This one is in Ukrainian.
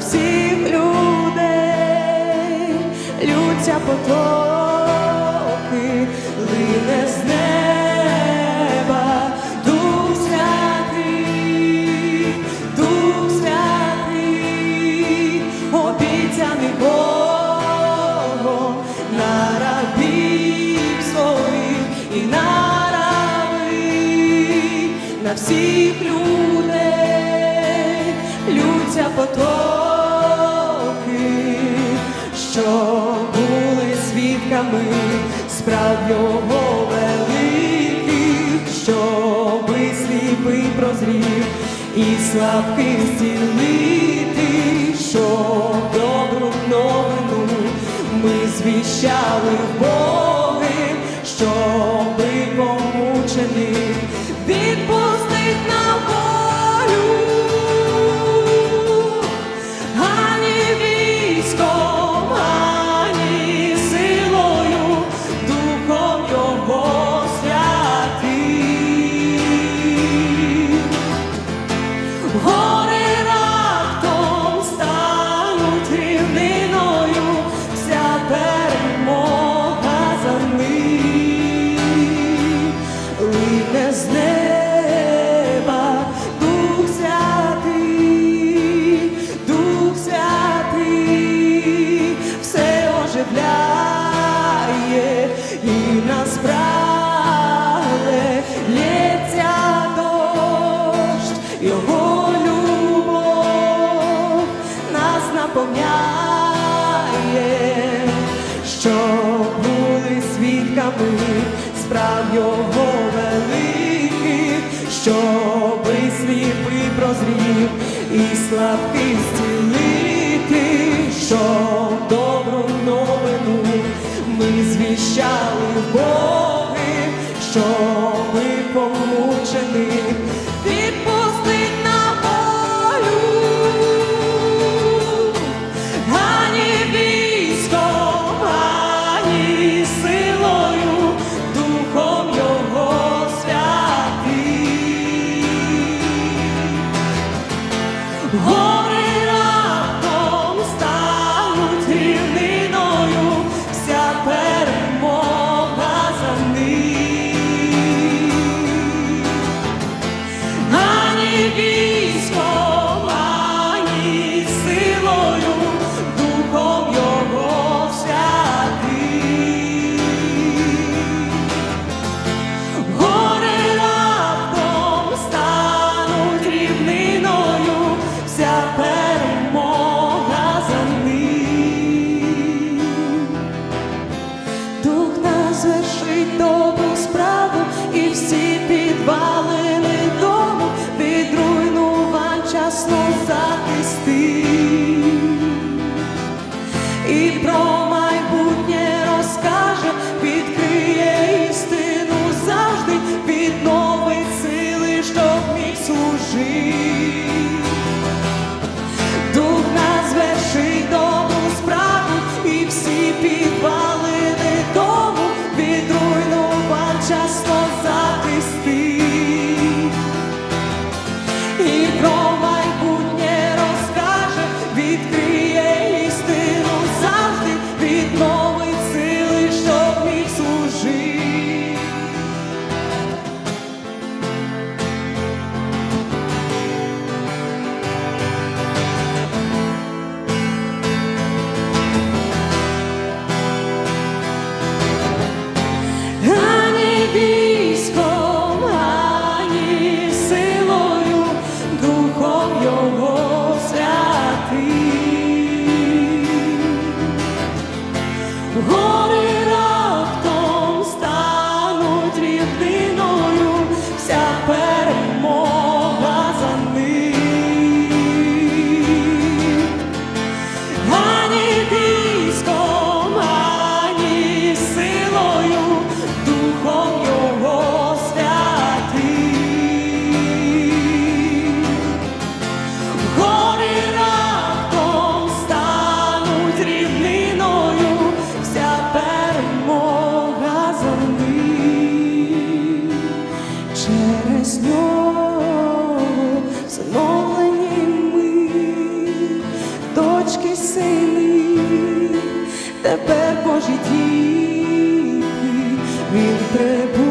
всіх людей, лються потоки, лине з неба, Дух святий, Дух святий, обіцяний Богом на рабів своїх і на раби, на всіх людей свідками справ його великих, ми сліпий прозрів і слабких зцілити, щоб добру новину ми звіщали Боги, щоби помучених справ його великих, щоби сліпий прозрів і слабкий зцілити, щоб добру новину ми звіщали Боги, що ми помучених часно і про майбутнє розкаже, відкриє істину завжди, відновить сили, щоб міг служити. Дух нас вершить добру справу і всі підвалини Water. Тепер Божі діти, він прибув.